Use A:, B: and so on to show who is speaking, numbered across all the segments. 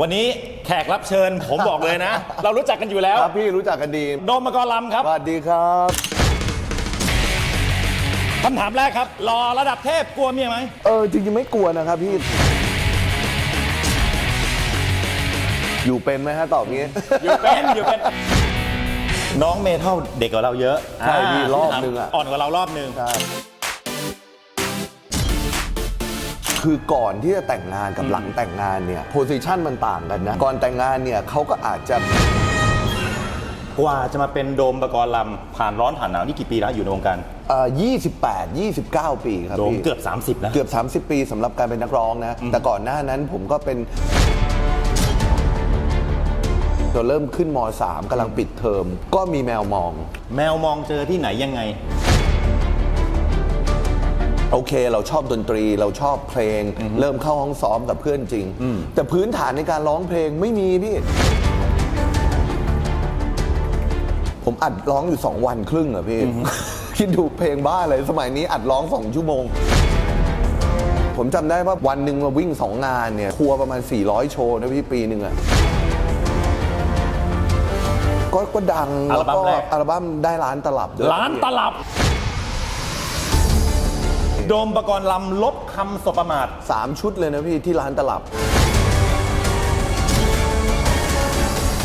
A: วันนี้แขกรับเชิญผมบอกเลยนะ เรารู้จักกันอยู่แล้ว
B: ครับพี่รู้จักกันดี
A: โดมมกรลำครับ
B: สวัสดีครับ
A: คำถามแรกครับ รอระดับเทพกลัวเมียไหม
B: เออจริงๆไม่กลัวนะครับพี่ อยู่เป็นไหมฮะตอบงี้
A: อยู่เป็นอยู่เป็นน้องเมเท่าเด็กกว่าเราเยอะ
B: ใช่พี่รอบนึงอะ
A: อ่อนกว่าเรารอบนึง
B: ใช่ คือก่อนที่จะแต่งงานกับหลังแต่งงานเนี่ยโพสิชันมันต่างกันนะ ก่อนแต่งงานเนี่ยเขาก็อาจจะ
A: กว่าจะมาเป็นโดมปกรณ์ลำผ่านร้อนผ่านหนาวนี่กี่ปีแล้วอยู่ในวงการ
B: เอ่อ28 29 ปีครับ
A: โดม
B: พี่
A: เกือบ 30 แล้ว
B: เกือบ 30 ปีสำหรับการเป็นนักร้องนะ แต่ก่อนหน้านั้นผมก็เป็นตอนเริ่มขึ้นม .3 กำลังปิดเทอม ก็มีแมวมอง
A: แมวมองเจอที่ไหนยังไง
B: โอเค เราชอบดนตรีเราชอบเพลง เริ่มเข้าห้องซ้อมกับเพื่อนจริง แต่พื้นฐานในการร้องเพลงไม่มีพี่ ผมอัดร้องอยู่ 2 วันครึ่งอะพี่ คิดดูเพลงบ้าเลยสมัยนี้อัดร้อง 2 ชั่วโมง ผมจำได้ว่าวันหนึ่งมาวิ่ง 2 งานเนี่ย ทัวร์ประมาณ 400 โชว์นะพี่ปีหนึ่งอะก็ก็ดัง
A: อัล
B: แล้ว
A: บั้ม
B: ก็
A: แรก
B: อัลบั้มได้ล้านตลับด้วย
A: ล้านตลับ โดมปกรณ์ลำลบคำสบประมาท
B: สามชุดเลยนะพี่ที่ร้านตลับ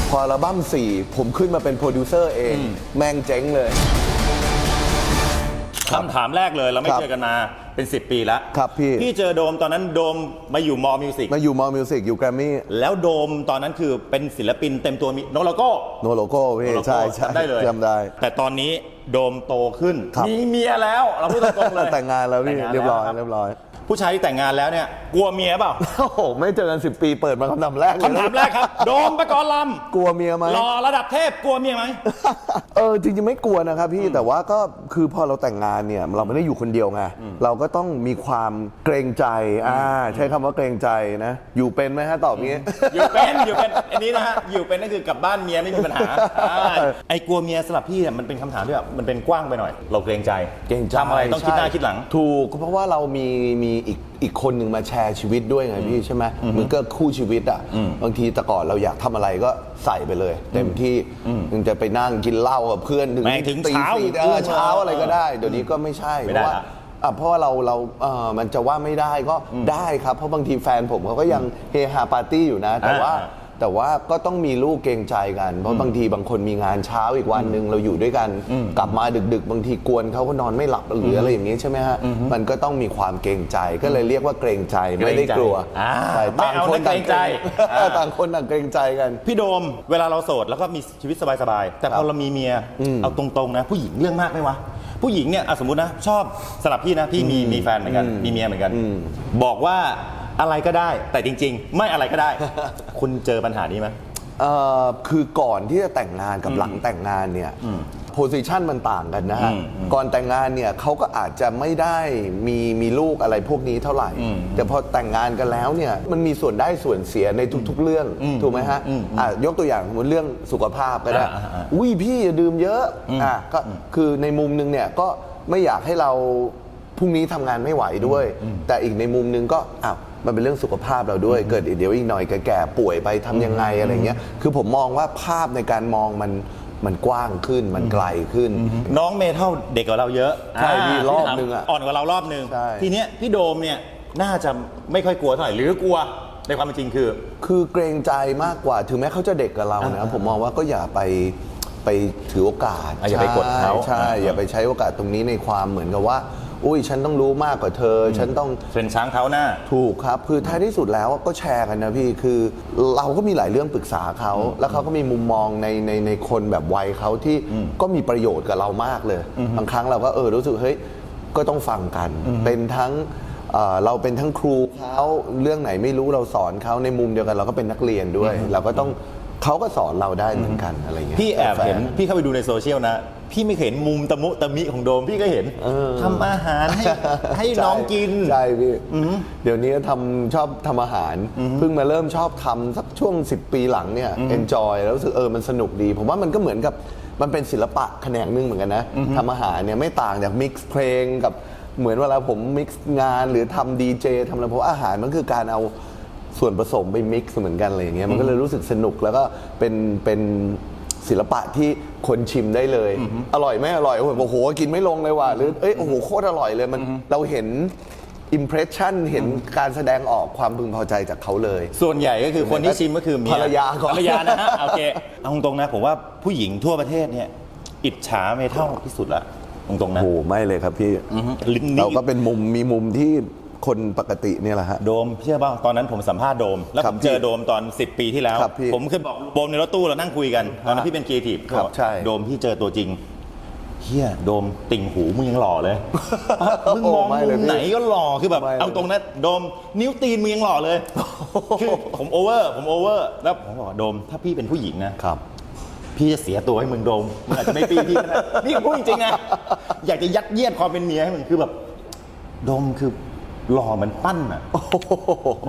B: พออัลบั้มสี่ผมขึ้นมาเป็นโปรดิวเซอร์เอง แม่งเจ๊งเลย
A: คำถามแรกเลยเราไม่
B: ครับ
A: เจอกันมาเป็น 10 ปีแล้ว
B: ครับพี่
A: พี่เจอโดมตอนนั้นโดมมาอยู่มอมิวสิก
B: มาอยู่มอมิวสิกอยู่แกรมมี่
A: แล้วโดมตอนนั้นคือเป็นศิลปินเต็มตัวมีโนโลโก้
B: โนโลโก้พี่
A: โนโลโก้
B: ใช่ใช่
A: จำได้เลย
B: จำได้
A: แต่ตอนนี้โดมโตขึ้น
B: ครับ
A: มีเมียแล้ว เราพูดตรงๆเลย
B: แต่งงานแล้วพี่
A: ต่ง
B: เรียบร้อย
A: แล้
B: เรี
A: วย
B: บร้อย
A: ผู้ชายที่แต่งงานแล้วเนี่ยกลัวเมียเปล่า
B: โอ้โหไม่เจอกัน10ปีเปิดมาคำถามแรกเลย
A: คำถามแรกครับ โดมปกรณ์ล
B: กลัวเมียไหมำ
A: รอระดับเทพกลัวเมียไหม
B: เออจริงๆไม่กลัวนะครับพี่แต่ว่าก็คือพอเราแต่งงานเนี่ยเราไม่ได้อยู่คนเดียวไงเราก็ต้องมีความเกรงใจอ่าใช้คำว่าเกรงใจนะ อยู่เป็นไหมฮะตอบงี้
A: อยู่เป็นอยู่เป็นอันนี้นะฮะอยู่เป็นนั่นคือกลับบ้านเมียไม่มีปัญหาอ่าไอ้กลัวเมียสำหรับพี่เนี่ยมันเป็นคำถามที่แบบมันเป็นกว้างไปหน่อย เราเกรงใจ
B: เกรงใจ
A: ทำอะไรต้องคิดหน้า
B: ใช่
A: คิดหลัง
B: ถูกเพราะว่าเรามีมีอีกอีกคนหนึ่งมาแชร์ชีวิตด้วยไงพี่ใช่ไหมเหมันก็คู่ชีวิตอะบางทีแต่ก่อนเราอยากทำอะไรก็ใส่ไปเลย เต็มที่ถึงจะไปนั่งกินเหล้ากับเพื่อนถึง
A: แม่งถึง
B: ตี
A: เช้า
B: สี่เออเช้าอะไรก็ได้ เดี๋ยวนี้ก็ไม่ใช่
A: ไม่
B: เพ
A: ได้
B: ราะว่า
A: ละ
B: อะเพราะว่าเราเราเออมันจะว่าไม่ได้ก็ได้ครับ เพราะบางทีแฟนผมเขาก็ยังเฮฮาปาร์ตี้อยู่นะ แต่ว่า
A: อ่า
B: แต่ว่าก็ต้องมีลูกเกรงใจกัน เพราะบางทีบางคนมีงานเช้าอีกวันหนึ่งเราอยู่ด้วยกัน กลับมาดึก ๆ บางทีกวนเขาก็นอนไม่หลับหรืออะไรอย่างนี้ใช่ไหมฮะมันก็ต้องมีความเกรงใจก็เลยเรียกว่าเกรงใจไม่ได้กลัว
A: อ่า
B: ใช่
A: ไม่เอานะเกรงใจ
B: เออต่างคนต่างเกรงใจกัน
A: พี่โดมเวลาเราโสดแล้วก็มีชีวิตสบายๆแต่พอเรามีเมียเอาตรงๆนะ ผู้หญิงเรื่องมากไหมวะผู้หญิงเนี่ยอะสมมตินะชอบสลับพี่นะพี่มีมีแฟนเหมือนกันมีเมียเหมือนกัน บอกว่า อะไรก็ได้ แต่จริง ๆ ไม่อะไรก็ได้ คุณเจอปัญหานี้ไหม
B: เอ่อคือก่อนที่จะแต่งงานกับหลังแต่งงานเนี่ยโพสิชันมันต่างกันนะฮะ
A: อืมอืม
B: ก่อนแต่งงานเนี่ยเขาก็อาจจะไม่ได้มีมีลูกอะไรพวกนี้เท่าไหร่แต่พอแต่งงานกันแล้วเนี่ยมันมีส่วนได้ส่วนเสียในทุก ๆ เรื่องถูกไหมฮะอะยกตัวอย่างสมมติเรื่องสุขภาพก็ได้
A: อ่าอ่าอ่า
B: อุ้ยพี่อย่าดื่มเยอะอะก็คือในมุมหนึงเนี่ยก็ไม่อยากให้เราพรุ่งนี้ทำงานไม่ไหวด้วย แต่อีกในมุมหนึงก็อ้าว มันเป็นเรื่องสุขภาพเราด้วย เกิดเดี๋ยวอีกหน่อยแก่ๆป่วยไปทำยังไงอะไรเงี้ย คือผมมองว่าภาพในการมองมันมันกว้างขึ้นมันไกลขึ้น
A: น้องเมเท่าเด็กกว่าเราเยอะ
B: ใช่พี่รอบนึงอะ
A: อ่อนกว่าเรารอบนึง
B: ใช่
A: ทีเนี้ยพี่โดมเนี่ยน่าจะไม่ค่อยกลัวเท่าไหร่หรือกลัวในความเป็นจริงคือ
B: คือเกรงใจมากกว่าถึงแม้เขาจะเด็กกับเรานะผมมองว่าก็อย่าไปไปถือโอกาส
A: อะอย่าไปกดเขา
B: ใช่ใช่
A: อ่า
B: อย่าไปใช้โอกาสตรงนี้ในความเหมือนกับว่า อุ้ยฉันต้องรู้มากกว่าเธออฉันต้อง
A: เป็นช้างเท้าหน้า
B: ถูกครับ คือท้ายที่สุดแล้วก็แชร์กันนะพี่คือเราก็มีหลายเรื่องปรึกษาเขา แล้วเขาก็มีมุมมองในในในคนแบบวัยเขาที่ก็มีประโยชน์กับเรามากเลยบางครั้งเราก็เออรู้สึกเฮ้ยก็ต้องฟังกัน เป็นทั้งเอ่อเราเป็นทั้งครูเขาเรื่องไหนไม่รู้เราสอนเขาในมุมเดียวกันเราก็เป็นนักเรียนด้วย เราก็ต้องเขาก็สอนเราได้เหมือนกันอะไรอย่างเงี้ย
A: พี่แอบเห็น
B: ฟร์
A: พี่เข้าไปดูในโซเชียลนะ พี่ไม่เคยเห็นมุมตะมุตะมิของโดมพี่ก็เห็นทำอาหารให้ให้น้องกิน
B: ใช่พี่เดี๋ยวนี้ทำชอบทำอาหาร เพิ่งมาเริ่มชอบทำสักช่วง 10 ปีหลังเนี่ย enjoy แล้วรู้สึกเออมันสนุกดี ผมว่ามันก็เหมือนกับมันเป็นศิลปะแขนงหนึงเหมือนกันนะทำอาหารเนี่ยไม่ต่างจากมิกซ์เพลงกับเหมือนเวลาผมมิกซ์งานหรือทำดีเจทำอะไรเพราะว่าอาหารมันคือการเอาส่วนผสมไปมิกซ์เหมือนกันอะไรอย่างเงี้ยมันก็เลยรู้สึกสนุกแล้วก็เป็นเป็น ศิลปะที่คนชิมได้เลย อร่อยไหมอร่อยโอ้โหโอ้โหกินไม่ลงเลยว่ะหรือเอ้ยโอ้โหโคตรอร่อยเลยมันเราเห็นอิมเพรสชันเห็นการแสดงออกความพึงพอใจจากเขาเลย
A: ส่วนใหญ่ก็คือคนที่ชิมก็คือเมีย
B: ภรรยาก่อน
A: ภรรยานะฮะโอเคเอาตรงๆนะผมว่าผู้หญิงทั่วประเทศเนี่ย อิจฉาเมทัลที่สุดละตรงๆนะ
B: โอ้โหไม่เลยครับพี่
A: อือฮึลิ้นนี่
B: เราก็เป็นมุมมีมุมที่ คนปกติเนี่ยแหละฮะ
A: โดมเชื่อป่ะตอนนั้นผมสัมภาษณ์โดม แล้ว
B: ครั
A: ผ
B: บ
A: มเจอ
B: พี่
A: โดมตอน 10 ปีที่แล้ว
B: ครับพี่
A: ผมเคยบอกโดมในรถตู้เรานั่งคุยกันตอนนั้นพี่เป็นครีเอทีฟ
B: ครับใช่
A: โดมพี่เจอตัวจริงเฮียโดมติ่งหูมึงยังหล่อเลย มึงมอง
B: โอ้ไม่เลย
A: มุมไหนก็หล่อคือแบบ
B: ไม่เลย
A: เอาตรงนะโดมนิ้วตีนมึงยังหล่อเลยคือผมโอเวอร์ผมโอเวอร์แล้วผมบอกว่าโดมถ้าพี่เป็นผู้หญิงนะ
B: ครับ
A: พี่จะเสียตัวให้มึงโดมมึงอาจจะไม่ปีพี่ก็ได้นี่พูดจริงๆนะ อยากจะยัดเยียดความเป็นเมียให้มึงคือแบบ โดมคือ หล่อเหมือนปั้นอะ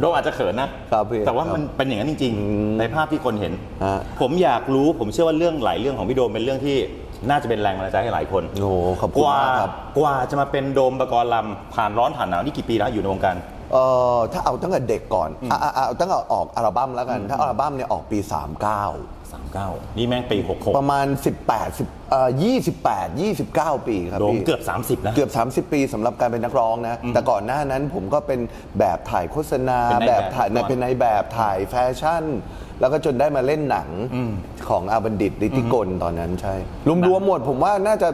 A: โดมอาจจะเขินนะ ครับ
B: พี่
A: แต่ว่า
B: ครับ
A: มันเป็นอย่างนั้นจริง ๆ ในภาพที่คนเห็น
B: ฮะ
A: ผมอยากรู้ผมเชื่อว่าเรื่องหลายเรื่องของพี่โดมเป็นเรื่องที่น่าจะเป็นแรงบันดาลใจให้หลายคน
B: โอ้โหขอบ
A: ก
B: คุณ
A: ว่ามา
B: กครับ
A: กว่าจะมาเป็นโดมประกรณ์ลำผ่านร้อนผ่านหนาวนี่กี่ปีแล้วอยู่ในวงการ
B: เอ่อถ้าเอาตั้งแต่เด็กก่อนอะอะอะเอาตั้งแต่ออกอัลบั้มแล้วกัน ถ้าอัลบั้มเนี่ยออกปี 39
A: 39นี่แม่งปี
B: ประมาณ 18 10เอ่อ28 29 ปีครับ
A: 66โดม
B: พี่
A: เกือบ30นะ
B: เกือบ 30 ปีสำหรับการเป็นนักร้องนะ แต่ก่อนหน้านั้นผมก็เป็นแบบถ่ายโฆษณา
A: เป็นนาย
B: แบ
A: แบบ
B: บถ่าย
A: ก่อน
B: เป็นในายแบบถ่ายแฟชั่น แล้วก็จนได้มาเล่นหนังของอาบันดิตดิติกลตอนนั้นใช่ รวมๆหมดผมว่าน่าจะ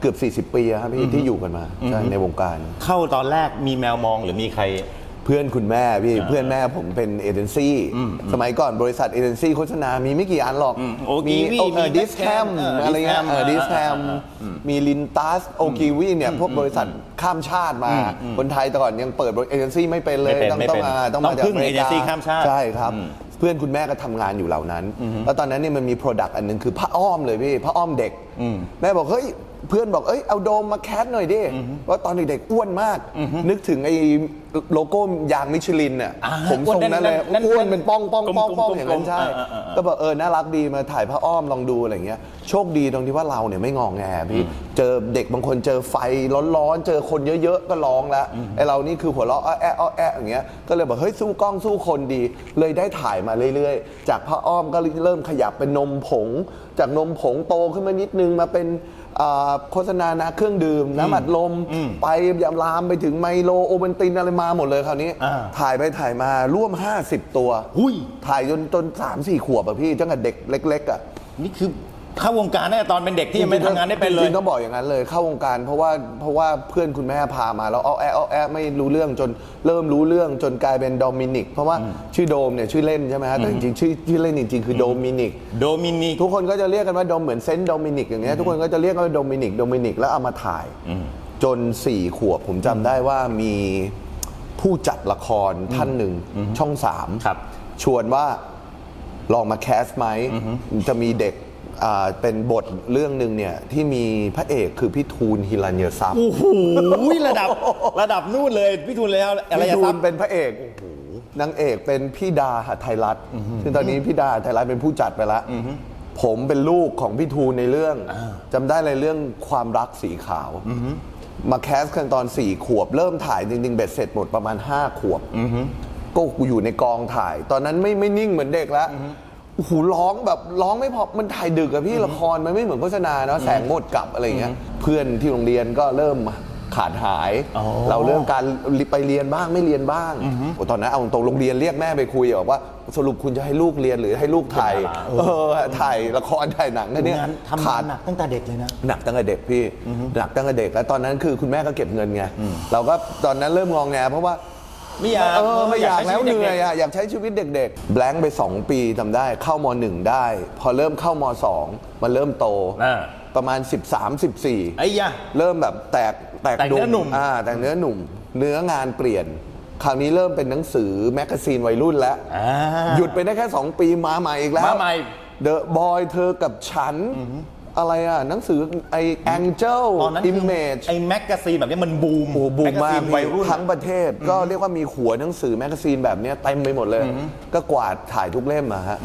B: เกือบ 40 ปีอะครับพี่ที่อยู่กันมาใช่ในวงการ
A: เข้าตอนแรกมีแมวมองหรือมีใคร
B: เพื่อนคุณแม่พี่เพื่อนแม่ผมเป็นเอเจนซี่สมัยก่อนบริษัทเอเจนซี่โฆษณา มีไม่กี่อันหรอก
A: อืมโอ
B: มี
A: กีวี
B: โอ
A: มี
B: ดิสแคม
A: เออ
B: อะไรเงี้ย
A: Discam
B: ดิสแคม
A: อ่าอ่า
B: มีลินตัสโอกีวีเนี่ยพวกบริษัทข้ามชาติมา คนไทยแต่ก่อนยังเปิดเอเจนซี่ไม่เป็นเลย
A: ไม่เป็น
B: ต้อง
A: ไม่
B: ต้อ
A: เป็
B: ง
A: น
B: มาต้อง
A: ต้อง
B: มาจาก
A: พึ่ง
B: อเมริกา
A: agency ข้ามชาติ
B: ใช่ครับ
A: อืม
B: เพื่อนคุณแม่ก็ทำงานอยู่เหล่านั้น แล้วตอนนั้นเนี่ยมันมีโปรดักต์อันหนึงคือผ้าอ้อมเลยพี่ผ้าอ้อมเด็ก แม่บอกเฮ้ย เพื่อนบอกเอ้ยเอาโดมมาแคสหน่อยดิว่าตอนเด็กๆอ้วนมาก นึกถึงไอ้โลโก้ยางมิชลินเนี่ย
A: อ่า
B: ผมทรงนั้นเลย
A: นั่นๆ
B: อ้วนเป็นป้องป้องป้อง
A: กลมๆ
B: ป้องอย่างนั้นใช่
A: อ่าอ่าอ่า
B: ก็บอกเออน่ารักดีมาถ่ายผ้าอ้อมลองดูอะไรเงี้ยโชคดีตรงที่ว่าเราเนี่ยไม่งองแงพี่เจอเด็กบางคนเจอไฟร้อนๆเจอคนเยอะๆก็ร้องแล้วไอเรานี่คือหัวเราะอ้อแอะอ้อแอะอย่างเงี้ยก็เลยบอกเฮ้ยสู้กล้องสู้คนดี เลยได้ถ่ายมาเรื่อยๆ จากผ้าอ้อมก็เริ่มขยับเป็นนมผง จากนมผงโตขึ้นมานิดนึงมาเป็น อ่าโฆษณานะเครื่องดื่มน้ำอัดลมไปยามลามไปถึงไมโลโอเวนตินอะไรมาหมดเลยคราวนี้
A: อ่า
B: ถ่ายไปถ่ายมาร่วม 50 ตัว
A: หุ้ย
B: ถ่ายจนจนสามสี่ขวบอะพี่ตั้งแต่เด็กเล็กๆอะ
A: นี่คือ เข้าวงการตั้งแต่ตอนเป็นเด็กที่ยังไม่ทำงานได้เป็นเล
B: จ
A: ย
B: ริงๆต้องบอกอย่างนั้นเลยเข้าวงการเพราะว่าเพราะว่าเพื่อนคุณแม่พามาแล้วอ้อแอะอ้อแอะไม่รู้เรื่องจนเริ่มรู้เรื่องจนกลายเป็นโดมินิก เพราะว่าชื่อโดมเนี่ยชื่อเล่นใช่ไหมฮะแต่จริงๆชื่อชื่อเล่นจริงๆคือโดมินิก
A: โดมินิก
B: ทุกคนก็จะเรียกกันว่าโดมเหมือนเซนต์โดมินิกอย่างเงี้ยทุกคนก็จะเรียกกันว่าโดมินิกโดมินิกแล้วเอามาถ่ายจนสี่ขวบผมจำได้ว่ามีผู้จัดละครท่านหนึ่งช่องสาม
A: ครับ
B: ชวนว่าลองมาแคสไหมจะมีเด็กอ่า เป็นบทเรื่องหนึ่งเนี่ยที่มีพระเอกคือพี่ทูลฮิรัญยทรัพย์
A: โอ้โหระดับระดับนู่นเลยพี่ทูลแล้วอะไร
B: พี่
A: อะ
B: ทู
A: ครั
B: ล
A: บ
B: เป็นพระเอกนางเอกเป็นพี่ดาหไทยรัฐซึ่งตอนนี้พี่ดาหไทยรัฐเป็นผู้จัดไปแล้วผมเป็นลูกของพี่ทูลในเรื่องจำได้เลยเรื่องความรักสีขาวมาแคสกันตอนสี่ขวบ เริ่มถ่ายจริงๆเบ็ดเสร็จหมดประมาณห้าขวบก็อยู่ในกองถ่าย ตอนนั้นไม่ไม่นิ่งเหมือนเด็กแล้ว โอ้โหร้องแบบร้องไม่พอมันถ่ายดึกอะพี่ละครมันไม่เหมือนโฆษณาเนาะแสงหมดกลับอะไรอย่างเงี้ยเพื่อนที่โรงเรียนก็เริ่มขาดหาย
A: อ๋อ
B: เราเริ่มการไปเรียนบ้างไม่เรียนบ้างโอ้ตอนนั้นเอาตรงๆโรงเรียนเรียกแม่ไปคุยบอกว่าสรุปคุณจะให้ลูกเรียนหรือให้ลูกถ่าย
A: เป็นดารา
B: เออถ่ายละครถ่ายหนังกันเนี่ย
A: งานทำ
B: ขาด
A: หนักตั้งแต่เด็กเลยนะ
B: หนักตั้งแต่เด็กพี่หนักตั้งแต่เด็กแล้วตอนนั้นคือคุณแม่ก็เก็บเงินไงเราก็ตอนนั้นเริ่มงองแงเพราะว่า
A: ไม่อยาก
B: เออไม่อยาก
A: ใช้
B: แล้ว
A: ชี
B: เห
A: ต
B: นื่อย
A: ด็ก
B: อะอยากใช้ชีวิตเด็กๆ แบงค์ไป 2 ปีทำได้เข้ามหนึ่งได้ พอเริ่มเข้ามสองมันเริ่มโต
A: อ่า
B: ประมาณ 13 14
A: ไอ้ยะ
B: เริ่มแบบแตกแตก
A: แตกเนื้อหนุ่ม
B: อ่าแตกเนื้อหนุ่ม เนื้องานเปลี่ยน คราวนี้เริ่มเป็นหนังสือแมกกาซีนวัยรุ่นแล้ว
A: อ่า
B: หยุดไปได้แค่ 2 ปีมาใหม่อีกแล้ว
A: มาใหม่
B: The Boy เธอกับฉัน อะไรอะหนังสือไอ้ Angel
A: ตอนนั้นคือ
B: Image
A: ไอ้แมกกาซีนแบบนี้มันบูม
B: โอ้โหบูมมาก
A: แกซีนวัยรุ่น
B: ทั้งประเทศก็เรียกว่ามีหัวหนังสือแมกกาซีนแบบเนี้ยเต็มไปหมดเลย ก็กวาดถ่ายทุกเล่มอะฮะ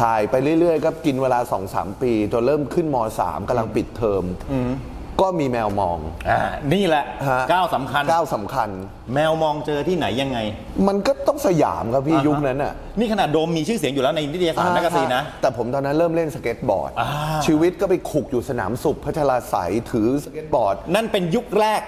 B: ถ่ายไปเรื่อยๆ ก็กินเวลา 2-3 ปีจนเริ่มขึ้นม .3 กำลังปิดเทอม ก็มีแมวมอง
A: อ่านี่แหละ
B: ฮะ
A: ก้าวสำคัญ
B: ก้าวสำคัญ
A: แมวมองเจอที่ไหนยังไง
B: มันก็ต้องสยามครับพี่
A: อ่าฮะ
B: ยุคนั้นอะ
A: นี่ขนาดโดมมีชื่อเสียงอยู่แล้วในนิตยสารแมกกาซีนนะ
B: แต่ผมตอนนั้นเริ่มเล่นสเก็ตบอร์ด
A: อ่า
B: ชีวิตก็ไปขุกอยู่สนามสุขพัชราไสยถือสเก็ตบอร์ด
A: นั่นเป็นยุคแรก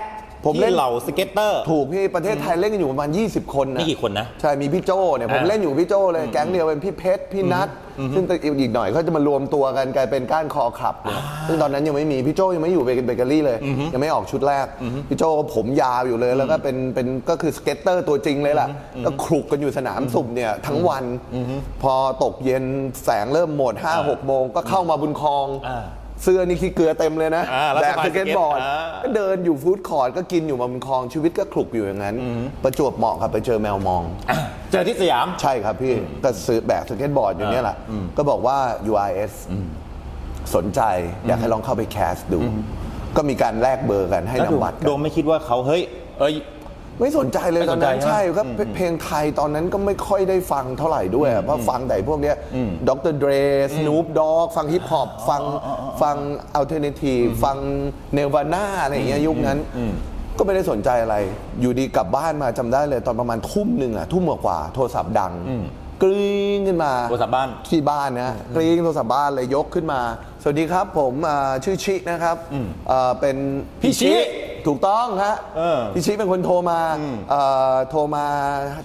B: ผมเล่น
A: ที่เหล่าสเก็ตเตอร์
B: ถูกพี่ประเทศไทยเล่นกันอยู่ประมาณ 20 คนนะ
A: นี่กี่คนนะ
B: ใช่ มีพี่โจเนี่ยผม
A: อ่า
B: เล่นอยู่กับพี่โจเลยแก๊งเดียวเป็นพี่เพชรพี่นัทซึ่งอีกหน่อยเขาจะมารวมตัวกันกลายเป็นก้านคอขับเนี่ยซึ่งตอนนั้นยังไม่มีพี่โจยังไม่อยู่เบเกอรี่เลย ยังไม่ออกชุดแรกพี่โจก็ผมยาวอยู่เลย แล้วก็เป็นเป็นก็คือสเก็ตเตอร์ตัวจริงเลยล่ะก็คลุกกันอยู่สนามสุ่มเนี่ยทั้งวัน พอตกเย็นแสงเริ่มหมด5 6โมงก็เข้ามาบุญคลอง
A: อ่า
B: เสื้อนี่ขี้เกลือเต็มเลยนะ
A: อ่าแล้ว
B: แบ
A: ส
B: ก
A: บาย
B: สเก็ตบอร์ด
A: สเก็ตอ่า
B: ก็เดินอยู่ฟู้ดคอร์ทก็กินอยู่มาบุญคลองชีวิตก็คลุกอยู่อย่างนั้น ประจวบเหมาะครับไปเจอแมวมอง
A: อะเจอที่สยาม
B: ใช่ครับพี่ก็ซื้อแบกสเก็ตบอร์ดอยู่เนี่ยแหละ ก็บอกว่า UIS สนใจอยากให้ลองเข้าไปแคสดู ก็มีการแลกเบอร์กันให้
A: แล้วโดม
B: นำบัตรกั
A: โด
B: น
A: มไม่คิดว่าเขาเฮ้ย เอ้ย
B: ไม่สนใจเลย
A: ไม่
B: ต
A: ส
B: อน
A: นใจ
B: นั้น
A: ใช่ไหม
B: ใช่ก็เพลงไทยตอนนั้นก็ไม่ค่อยได้ฟังเท่าไหร่ด้วยอะเพราะฟังแต่พวกเนี้ยดรเดรสนูปด็อกฟังฮิปฮอปฟังฟังอัลเทอร์เนทีฟฟังเนวาน่าอะไรอย่างเงี้ยยุคนั้นก็ไม่ได้สนใจอะไร อยู่ดีกลับบ้านมาจำได้เลยตอนประมาณทุ่มหนึ่งอะทุ่มกว่าๆโทรศัพท์ดังกริ๊งขึ้นมา
A: โทรศัพท์บ้าน
B: ที่บ้านนะกริ๊งโทรศัพท์บ้านเลยยกขึ้นมา สวัสดีครับผมอ่าชื่อชินะครับเอ่อเป็น
A: พี่ชิ
B: ถูกต้องฮะ
A: เออ
B: พี่ชิเป็นคนโทรมาเอ่อโทรมา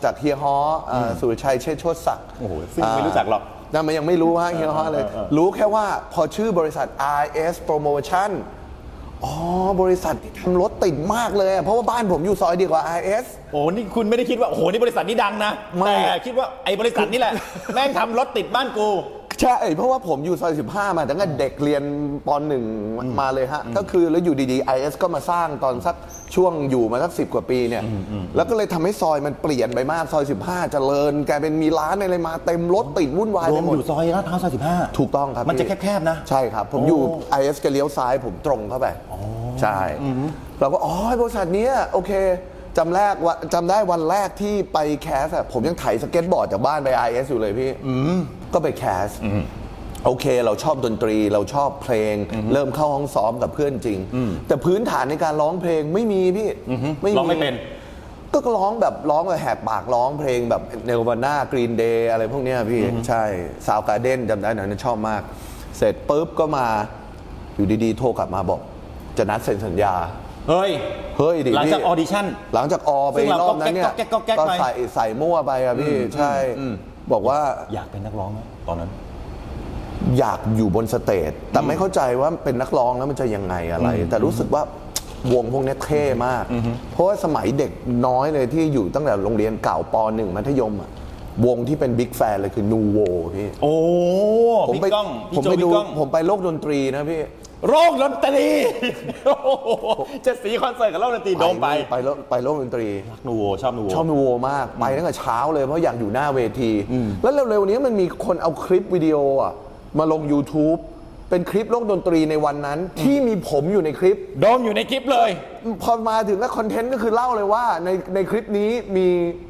B: จากเฮียฮอเอ่อสุรชัยเชษฐ์โชติศักดิ์
A: โอ้โหซึ่งไม่รู้จักหรอก
B: นั่นมันยังไม่รู้ฮะเฮียฮอเลย
A: เออเออ
B: รู้แค่ว่าพอชื่อบริษัท RS Promotion อ๋อบริษัทที่ทำรถติดมากเลยอะเพราะว่าบ้านผมอยู่ซอยเดียวกับ RS
A: โอ้นี่คุณไม่ได้คิดว่า โอ้โห นี่บริษัทนี้ดังนะ
B: ไม่
A: แต่คิดว่าไอ้บริษัทนี่แหละ แม่งทำรถติดบ้านกู
B: ใช่ เพราะว่าผมอยู่ซอย15 มาตั้งแต่เด็กเรียนปหนึ่งมาเลยฮะ ก็คือแล้วอยู่ดีๆ IS ก็มาสร้างตอนสักช่วงอยู่มาสักสิกว่าปีเนี่ย แล้วก็เลยทำให้ซอยมันเปลี่ยนไปมาก ซอย 15 เจริญกลายเป็นมีร้านอะไรมาเต็มรถติดวุ่นวาย
A: โด
B: ไป
A: ม
B: หมด
A: อยู่ซอยลาดพร้าวซอยสิบห้า
B: ถูกต้องครับ
A: มันจะ
B: พี่
A: แคบๆนะ
B: ใช่ครับ ผมอยู่ IS ก็เลี้ยวซ้ายผมตรงเข้าไปใช่เราก็อ๋อบริษัทเนี้ยโอเคจำแรกว่าจำได้วันแรกที่ไปแคสอะผมยังไถสเก็ตบอร์ดจากบ้านไป IS อยู่เลยพี่ ก็ไปแคสโอเค เราชอบดนตรีเราชอบเพลง เริ่มเข้าห้องซ้อมกับเพื่อนจริง แต่พื้นฐานในการร้องเพลงไม่มีพี่
A: ร้องไม่เป็น
B: ก็ร้องแบบร้องแบบแหกปากร้องเพลงแบบเนวาน่ากรีนเดย์อะไรพวกเนี้ยพี่ใช่ซาวการ์เด้นจำได้หน่อยนะชอบมาก เสร็จปุ๊บก็มาอยู่ดีๆ โทรกลับมาบอก จะนัดเซ็นสัญญา
A: เฮ้ย
B: เฮ้ยดิ
A: หลังจาก
B: พี่
A: ออดิชั่น
B: หลังจากออไป
A: ซึ่งเรา
B: รอบนั้นเนี่ย
A: ก็แก๊กก็แก๊กก็แก๊กไป
B: ใส่ใส่มั่วไปอะพี่ ใช่ บอกว่า
A: อยากเป็นนักร้องไหมตอนนั้น
B: อยากอยู่บนสเตจแต่ไม่เข้าใจว่าเป็นนักร้องแล้วมันจะยังไงอะไร แต่รู้สึกว่าวงพวกนี้เท่มาก เพราะว่าสมัยเด็กน้อยเลยที่อยู่ตั้งแต่โรงเรียนเก่าปหนึ่งมัธยมอะวงที่เป็นบิ๊กแฟนเลยคือนูโวพี่
A: โอ้
B: ผม
A: พี่
B: ไป
A: ก้อง
B: ผม
A: พี่โจ
B: ไปดู
A: พี่ก้อง
B: ผมไปโลกดนตรีนะพี่
A: โรงดนตรีโอ้โหจะสีคอนเสิร์ตกับโรงดนตรีโดมไป
B: ไปโลกไปโลกดนตรี
A: รักนูโวชอบนูโว
B: ชอบนูโวมากไปตั้งแต่เช้าเลยเพราะอยากอยู่หน้าเวที แล้วเร็วๆนี้มันมีคนเอาคลิปวิดีโออะมาลง YouTube เป็นคลิปโลกดนตรีในวันนั้นที่มีผมอยู่ในคลิป
A: โดมอยู่ในคลิปเลย
B: พอมาถึงก็คอนเทนต์ก็คือเล่าเลยว่าในในคลิปนี้มี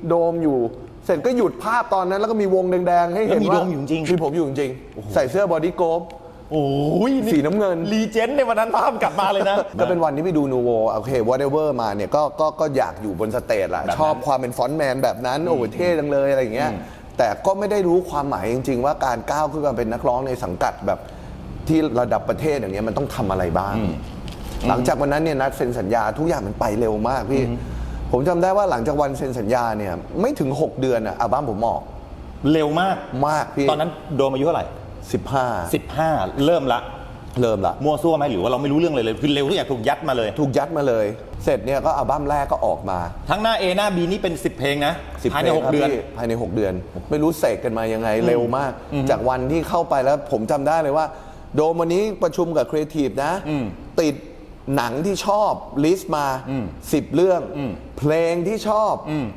B: โดมอยู่ เสร็จก็หยุดภาพตอนนั้นแล้วก็มีวงแดงๆ ให้เห็น
A: แล้วมี
B: ว่า
A: โดมอยู่จริง
B: มีผมอยู่จริง ใส่เสื้อบอดี้โกฟ
A: โอ้ย
B: สีน้ำเงิน
A: รีเจนต์ในวันนั้นภาพกลับมาเลยนะ
B: ก็เป็นวันที่ไปดูนูโวโอเค whatever มาเนี่ยก็ก็ก็อยากอยู่บนสเตจแหละ
A: แบบนั้น
B: ชอบความเป็นฟอนต์แมนแบบนั้น โอ้โหเท่จังเลยอะไรอย่างเงี้ยแต่ก็ไม่ได้รู้ความหมายจริง ๆ ว่าการก้าวขึ้นมาเป็นนักร้องในสังกัดแบบที่ระดับประเทศอย่างเงี้ยมันต้องทำอะไรบ้าง หลังจากวันนั้นเนี่ยนัดเซ็นสัญญาทุกอย่างมันไปเร็วมากพี่ ผมจำได้ว่าหลังจากวันเซ็นสัญญาเนี่ยไม่ถึง 6 เดือนอะอัลบั้มผมออก
A: เร็วมาก
B: มากพี่
A: ตอนนั้นโดมอายุเท่าไหร่
B: 15
A: 15 เริ่มละ
B: เริ่มละ
A: มั่วซั่วไหมหรือว่าเราไม่รู้เรื่องเลยเลยคือเร็วทุกอย่างถูกยัดมาเลย
B: ถูกยัดมาเลย เสร็จเนี่ยก็อัลบั้มแรกก็ออกมา
A: ทั้งหน้า A หน้า B นี่เป็น 10 เพลงนะ
B: สิบ
A: ภายใน
B: พลง
A: 6เดือน
B: ครับพี่ภายใน 6 เดือน ไม่รู้เสกกันมายังไงเร็วมาก จากวันที่เข้าไปแล้วผมจำได้เลยว่า โดมวันนี้ประชุมกับครีเอทีฟนะติดหนังที่ชอบลิสต์มา10 เรื่องเพลงที่ชอบม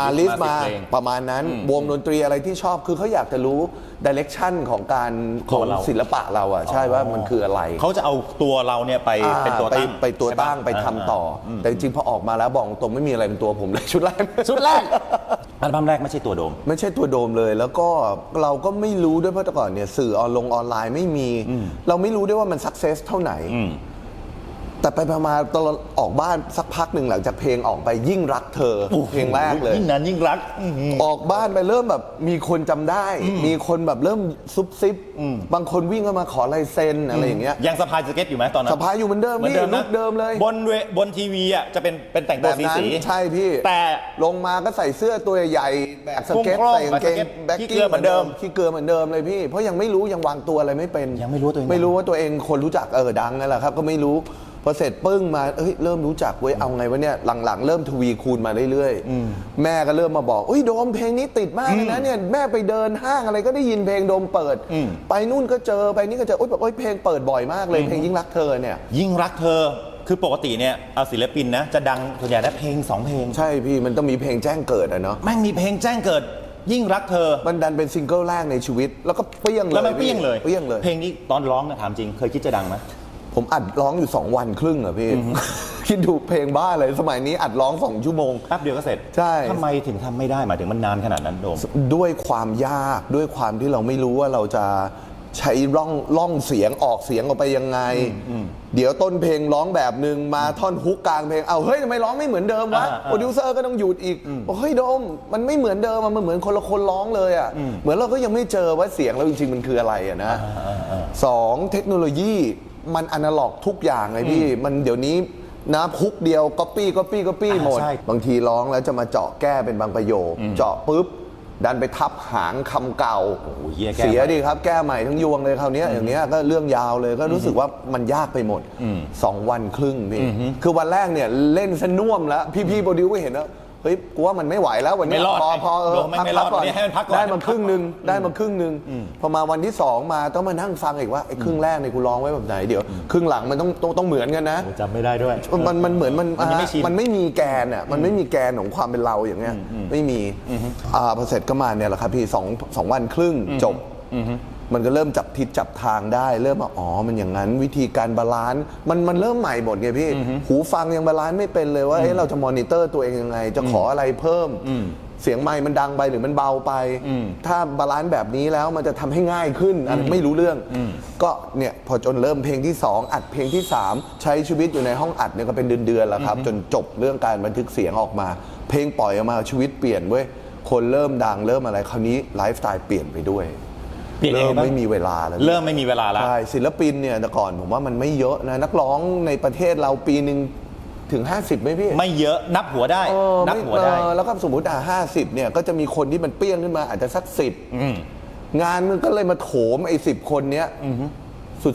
B: าลิสต์
A: มา
B: มา
A: 10เพลง
B: ประมาณนั้นวงดนตรีอะไรที่ชอบคือเขาอยากจะรู้ดิเรกชันของการข
A: ตั
B: อง
A: วเรา
B: ศิลปะเราอะใช่ว่ามันคืออะไร
A: เขาจะเอาตัวเราเนี่ยไป
B: อ่า
A: เป็นตัวตั้ง
B: ไปไปตัว
A: ใช่ปะ
B: ตั้งไปทำต่ออแต่จริงๆพอออกมาแล้วบอกตรงไม่มีอะไรเป็นตัวผมเลยชุดแรก
A: ชุดแรกอัลบั้มแรกไม่ใช่ตัวโดม
B: ไม่ใช่ตัวโดมเลยแล้วก็เราก็ไม่รู้ด้วยเพราะแต่ก่อนเนี่ยสื่อออนลงออนไลน์ไม่มี เราไม่รู้ด้วยว่ามันสักเซสเท่าไหน
A: อืม
B: แแต่ไปประมาณตอนออกบ้านสักพักหนึ่งหลังจากเพลงออกไปยิ่งรักเธอเพลงแรกเลย
A: ยิ่งนานยิ่งรักอื้อหือ
B: ออกบ้านไปเริ่มแบบมีคนจำได้ มีคนแบบเริ่มซุบซิบ บางคนวิ่งเข้ามาขอลายเซ็นอะไรอย่างเงี้ย
A: ยังสะพายสเก็ตอยู่ไหมตอนนั้น
B: สะพายอยู่เหมือนเดิม
A: เหมือน
B: พี่
A: เดิม
B: ลุ
A: นะ
B: กเดิมเลย
A: บนเวบนทีวีอะจะเป็นเป็นแต่งตัว
B: แบบ
A: สี
B: นั้น
A: สี
B: ใช่พี่
A: แต่
B: ลงมาก็ใส่เสื้อตัวใหญ่ๆแบกสเก็ต
A: โคร่งๆ
B: ใส่กางเกง
A: ใส่สเก็ต
B: แบ็ค
A: ขี้เกลื
B: กี้
A: อเหมือนเดิม
B: ขี้เกลือเหมือนเดิมเลยพี่ เพราะยังไม่รู้ยังวางตัวอะไรไม่เป็น
A: ยังไม่รู้ตัวเอง
B: ไม่รู้ว่าตัวเองคนรู้จักเออดังนั่นแหละครับ ก็ไม่รู้ พอเสร็จปึ้งมาเอ้ยเริ่มรู้จักเว้ยเอาไงวะเนี่ยหลังๆ เริ่มทวีคูณมาเรื่อยๆ แม่ก็เริ่มมาบอกเอ้ยโดมเพลงนี้ติดมากเลยนะเนี่ยแม่ไปเดินห้างอะไรก็ได้ยินเพลงโดมเปิด ไปนู่นก็เจอไปนี่ก็เจอโอ้ยแบบโอ้ยเพลงเปิดบ่อยมากเลยเพลงยิ่งรักเธอเนี่ย
A: ยิ่งรักเธอคือปกติเนี่ยเอาศิลปินนะจะดังส่วนใหญ่ได้เพลงสองเพลง
B: ใช่พี่มันต้องมีเพลงแจ้งเกิดอะเนาะ
A: แม่งมีเพลงแจ้งเกิดยิ่งรักเธอ
B: มันดันเป็นซิงเกิลแรกในชีวิต แล้วก็เปรี้ยงเลย
A: แล้วมันเปรี้ยงเลย
B: เปรี้ยงเลย
A: เพลงนี้ตอนร้องนะถามจริง เคยคิดจะดังไหม
B: ผมอัดร้องอยู่ 2 วันครึ่งอะพี่ คิดดูเพลงบ้าเลยสมัยนี้อัดร้อง2ชั่วโมง
A: แป๊บเดียวก็เสร็จ
B: ใช่
A: ทำไมถึงทำไม่ได้หมายถึงมันนานขนาดนั้นโดม
B: ด้วยความยากด้วยความที่เราไม่รู้ว่าเราจะใช้ร่องร่องเสียงออกเสียงออกไปยังไง เดี๋ยวต้นเพลงร้องแบบหนึ่งมาท่อนฮุกกลางเพลงเอาเฮ้ยทำไมร้องไม่เหมือนเดิมวะ
A: อ่าอ่า
B: โปรดิวเซอร์ก็ต้องหยุดอีกบอกเฮ้ยโดม มันไม่เหมือนเดิมอะมันเหมือนคนละคนร้องเลยอะเหมือนเราก็ยังไม่เจอว่าเสียงเราจริงๆมันคืออะไรอะนะสองเทคโนโลยี มันอนาล็อกทุกอย่างเลยพี่ มันเดี๋ยวนี้นะฮุกเดียวก๊อปปี้ก๊อปปี้ก๊อปปี้
A: อ่า
B: หมด
A: ใช่
B: บางทีร้องแล้วจะมาเจาะแก้เป็นบางประโยค เจาะปุ๊บ ดันไปทับหางคำเก่า
A: โอ้โหเหี้ยแก้
B: เสีย
A: ใหม่
B: ดีครับแก้ใหม่ทั้งยวงเลยคราวเนี้ยอย่างเนี้ยก็เรื่องยาวเลยก็รู้สึกว่ามันยากไปหมดสองวันครึ่งพี่คือวันแรกเนี่ยเล่นสน่วมแล้ว พี่ๆโปรดิวก็เห็นแล้วเฮ้ยกูว่ามันไม่ไหวแล้ววันเนี้ย
A: ไม่รอด
B: พอพอเออ
A: โดมไม่
B: พัก
A: ไม่รอด
B: ก่อน
A: วันนี้ให้มันพักก่อน
B: ได้มาครึ่งหนึ่งได้มาครึ่งหนึ่งพอมาวันที่สองมาต้องมานั่งฟังอีกว่าไอ้ครึ่งแรกเนี่ยกูร้องไว้แบบไหนเดี๋ยวครึ่งหลังมันต้องต้องต้องเหมือนกันนะ
A: จำไม่ได้ด้วย
B: มันมันเหมือนมัน
A: มันยังไม่ชิน
B: มันไม่มีแกนอะมันไม่มีแกนของความเป็นเราอย่างเงี้ยไม่มีอ่าพอเสร็จก็มาเนี่ยแหละครับพี่สองสองวันครึ่งจบ มันก็เริ่มจับทิศจับทางได้ เริ่มมาอ๋อมันอย่างนั้นวิธีการบาลานซ์มันมันเริ่มใหม่หมดไงพี่ หูฟังยังบาลานซ์ไม่เป็นเลยว่าเอ๊ะเราจะมอนิเตอร์ตัวเองยังไง จะขออะไรเพิ่ม เสียงไมค์มันดังไปหรือมันเบาไป ถ้าบาลานซ์แบบนี้แล้วมันจะทำให้ง่ายขึ้นอะไรไม่รู้เรื่อง ก็เนี่ยพอจนเริ่มเพลงที่ 2 อัดเพลงที่ 3 ใช้ชีวิตอยู่ในห้องอัดเนี่ยก็เป็นเดือนๆแล้วครับ จนจบเรื่องการบันทึกเสียงออกมา เพลงปล่อยออกมาชีวิตเปลี่ยนเว้ยคนเริ่มดังเริ่มอะไรคราวนี้ไลฟ์สไตล์เปลี่ยนไปด้วย
A: เปลี่ยน
B: เริ่ม
A: ยังไงบ้าง
B: ไม่มีเวลาแล้ว
A: เริ่มไม่มีเวลาละ
B: ใช่ศิลปินเนี่ยแต่ก่อนผมว่ามันไม่เยอะนะ นักร้องในประเทศเราปีหนึ่งถึง 50ไหมพี่
A: ไม่เยอะนับหัวได้
B: เออ
A: นับ
B: ไม่
A: หัวได้
B: เออแล้วก็สมมติอะห้าสิบเนี่ยก็จะมีคนที่มันเปี้ยงขึ้นมาอาจจะสักสิบ
A: อืม
B: งานมันก็เลยมาโถมไอ้สิบคนเนี้ย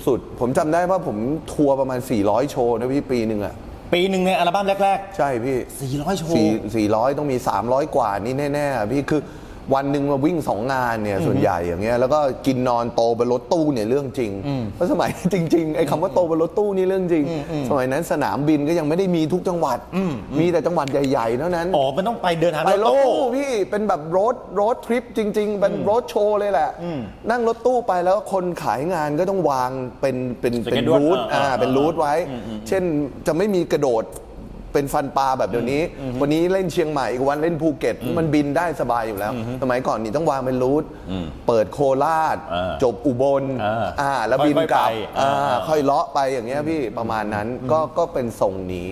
B: สุดๆ ผมจำได้ว่าผมทัวร์ประมาณ 400 โชว์นะพี่ปีหนึ่งอะ
A: ปีหนึ่งในอัลบั้มแรก
B: ใช่พี่
A: ๆ 400 โชว์
B: สี่สี่ร้อยต้องมี 300 กว่านี่แน่ๆอะพี่คือ วันหนึ่งมาวิ่งสองงานเนี่ยส่วนใหญ่อย่างเงี้ยแล้วก็กินนอนโตบนรถตู้เนี่ยเรื่องจริง เพราะสมัยจริงๆไอ้คำว่าโตบนรถตู้นี่เรื่องจริง สมัยนั้นสนามบินก็ยังไม่ได้มีทุกจังหวัด มีแต่จังหวัดใหญ่ๆเท่านั้น
A: อ๋อมันต้องไปเดินทาง
B: ไปร
A: ร
B: ถ
A: ถตู้
B: ตู้พี่เป็นแบบรถรถทริปจริง ๆ เป็นรถโชว์เลยแหละ นั่งรถตู้ไปแล้วคนขายงานก็ต้องวางเป็นเป็นเป็น
A: Schedule
B: รูท
A: อ่า
B: อ่าเป็นรูทไว้ เช่นจะไม่มีกระโดด เป็นฟันปลาแบบเดี๋ยวนี้ วันนี้เล่นเชียงใหม่อีกวันเล่นภูเก็ต มันบินได้สบายอยู่แล้ว สมัยก่อนนี่ต้องวางเป็นรูทเปิดโคราช
A: อ่า
B: จบอุบล
A: อ่า
B: อ่าแล้วบินกลับ
A: ค่อยๆไป
B: อ่า
A: อ่า
B: ค่อยเลาะไปอย่างเงี้ยพี่ประมาณนั้นก็ก็เป็นทรงนี้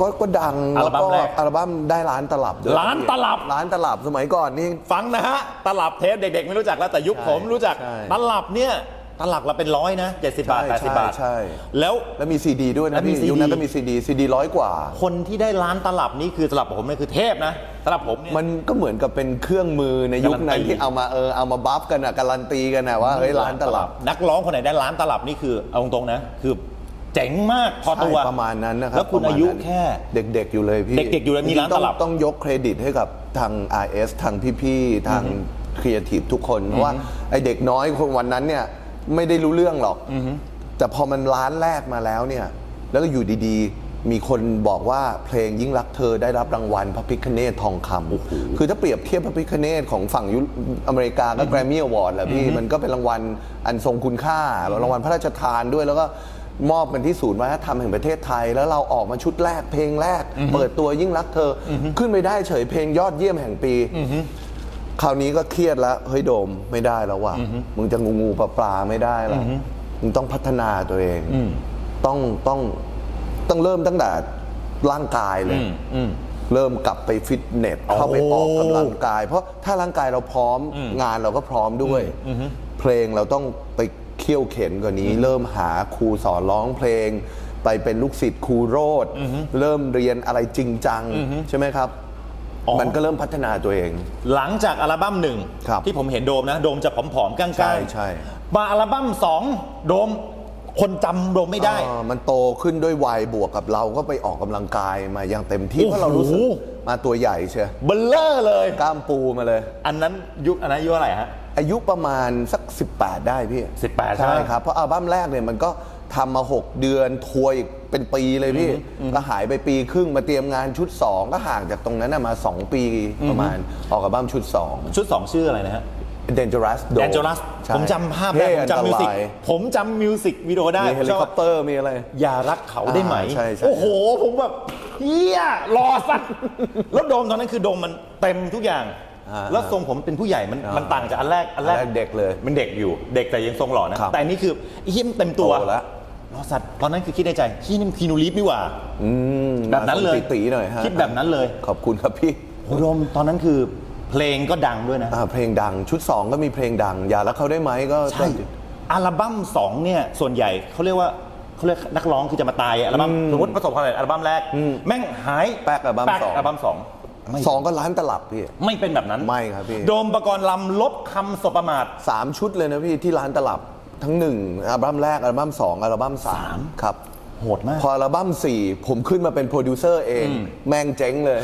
B: ก็ก็ดัง
A: อัล
B: แล้ว
A: บั้ม
B: ก็
A: แรก
B: อัลบั้มได้ล้านตลับด้วย
A: ล้านตลับ
B: ร้านตลับสมัยก่อนนี่
A: ฟังนะฮะตลับเทปเด็ก ๆ ไม่รู้จักแล้วแต่ยุค
B: ใช่
A: ผมรู้จัก
B: ใช่
A: ตลับเนี่ย ตลับละเป็นร้อยนะ 70 บาท
B: ใช่
A: 80 บาท
B: ใช่
A: แล้ว
B: แล้วมีซีดีด้วย
A: แล้
B: นะ
A: วมี
B: พี่
A: CD
B: ยุคนั้นก็มีซีดีซีดีร้อยกว่า
A: คนที่ได้ล้านตลับนี่คือตลับผมเนี่ยคือเทพนะตลับผมเนี่ย
B: มันก็เหมือนกับเป็นเครื่องมือในยุคนั้
A: การันตี
B: นที่เอามาเออเอามาบัฟกันอะการันตีกันอะว่าเฮ้ยร้านตลับ
A: นักร้องคนไหนได้ล้านตลับนี่คือเอาตรงๆนะคือเจ๋งมากพอตัว
B: ใช่ประมาณนั้นนะครับ
A: แล้วคุณ
B: ประมณ
A: อายุ
B: นั้น
A: แค่
B: เด็ก ๆ อยู่เลยพี่
A: เด็ก ๆ อยู่เลยมีร้าน
B: จงๆ
A: ตลับ
B: ต้องต้องยกเครดิตให้กับทาง RS ทางพี่ๆทางครีเอทีฟทุกคนเพราะว่าไอเด็กน้อยคนวันนั้นเนี่ย ไม่ได้รู้เรื่องหรอกแต่พอมันร้านแรกมาแล้วเนี่ย แล้วก็อยู่ดีๆ มีคนบอกว่าเพลงยิ่งรักเธอได้รับรางวัลพระพิคเนตทองคำคือถ้าเปรียบเทียบพระพิคเนตของฝั่งยุอเมริกาก็แกรมมี่อวอร์ดแหละพี่ มันก็เป็นรางวัลอันทรงคุณค่ารางวัลพระราชทานด้วยแล้วก็มอบกันที่ศูนย์วัฒนธรรมแห่งประเทศไทย แล้วเราออกมาชุดแรกเพลงแรก เปิดตัวยิ่งรักเธออขึ้นไปได้เฉยเพลงยอดเยี่ยมแห่งปี คราวนี้ก็เครียดแล้วเฮ้ยโดมไม่ได้แล้วว่ะมึงจะงูงูปลาปลาไม่ได้แล้วมึงต้องพัฒนาตัวเองต้องต้องต้องเริ่มตั้งแต่ร่างกายเลย
A: อืมอืม
B: เริ่มกลับไปฟิตเนส
A: โอ้
B: เข้าไปออกกำลังกาย เพราะถ้าร่างกายเราพร้อมงานเราก็พร้อมด้วยเพลงเราต้องไปเคี่ยวเข็นกว่านี้ เริ่มหาครูสอนร้องเพลง ไปเป็นลูกศิษย์ครูโรดเริ่มเรียนอะไรจริงจังใช่ไหมครับ
A: อ๋อ
B: มันก็เริ่มพัฒนาตัวเอง
A: หลังจากอัลบั้มหนึ่ง
B: ครับ
A: ที่ผมเห็นโดมนะ โดมจะผอมๆก้างๆ
B: ใช่ใช่
A: มาอัลบั้มสองโดมคนจำโดมไม่ได้
B: อ่ามันโตขึ้นด้วยวัยบวกกับเราก็ไปออกกำลังกายมาอย่างเต็มที่
A: โอ้โห
B: เพราะเรารู้สึกมาตัวใหญ่เชีย
A: เบลเลอร์เลย
B: กล้ามปูมาเลย
A: อันนั้นยุคอันนั้นอายุอะไรฮะ
B: อายุประมาณสัก 18 ได้พี่
A: 18ใช่ไหม
B: ใช่ครับ เพราะอัลบั้มแรกเนี่ยมันก็ ทำมา6เดือนทัวร์อีกเป็นปีเลยพี่ ก็หายไปปีครึ่งมาเตรียมงานชุด 2 ก็ห่างจากตรงนั้นนะมา 2 ปีประมาณออกอัลบั้มชุด 2
A: ชุด 2 ชื่ออะไรนะฮะ
B: Dangerous
A: แดนจ r รัส
B: ใช่
A: ผมจำภาพได้
B: เท่
A: ผมจำมิวสิก
B: อันตราย
A: ผมจำมิวสิกวิดีโอได้
B: มีเฮลิคอปเตอร์มีอะไร
A: อย่ารักเขาได้ไหม
B: อ่าใช่ใช่
A: โอ้โห ผมแบบเฮียรอสักแล้วโดมตอนนั้นคือโดมมันเต็มทุกอย่าง
B: อ่า
A: แล้วทรงผมเป็นผู้ใหญ่มัน
B: อ่ามั
A: มันต่างจากอันแรกอันแรก
B: อันแรกเด็กเลย
A: มันเด็กอยู่เด็กแต่ยังทรงหล่อนะครับแต่อันนี้คือไอ้เฮียมันเต็มตัว
B: โตแล้ว
A: รอสัตว์ตอนนั้นคือคิดในใจเฮียนี่มันคีนูรีฟนี่หว่า
B: อืม
A: แบบนั้นเลย
B: ตีๆหน่อยฮะ
A: คิดแบบนั้นเลย
B: ขอบคุณครับพี่
A: โอ้โดมตอนนั้นคือเพลงก็ดังด้วยนะ
B: อ่าเพลงดังชุด 2 ก็มีเพลงดัง อย่ารักเขาได้ไหมก็
A: ใช่อัลบั้มสองเนี่ยส่วนใหญ่เขาเรียกว่าเขาเรียกนักร้องคือจะมาตายอัลบั้มสมมติประสบความสำเร็จอัลบั้มแรกแม่งหาย
B: แป๊กอัลบั้มสอง
A: อัลบั้มสองไม่
B: สองก็ล้านตลับพี่
A: ไม่เป็นแบบนั้น
B: ไม่ครับพี่
A: โดมประกรณ์ลำลบคำสบประมาท
B: สามชุดเลยนะพี่ที่ร้านตลับ ทั้งหนึ่งอัลบั้มแรกอัลบั้มสองอัลบั้มสามครับ
A: โหดมาก
B: พออัลบั้มสี่ผมขึ้นมาเป็นโปรดิวเซอร์เอง แม่งเจ๊งเลย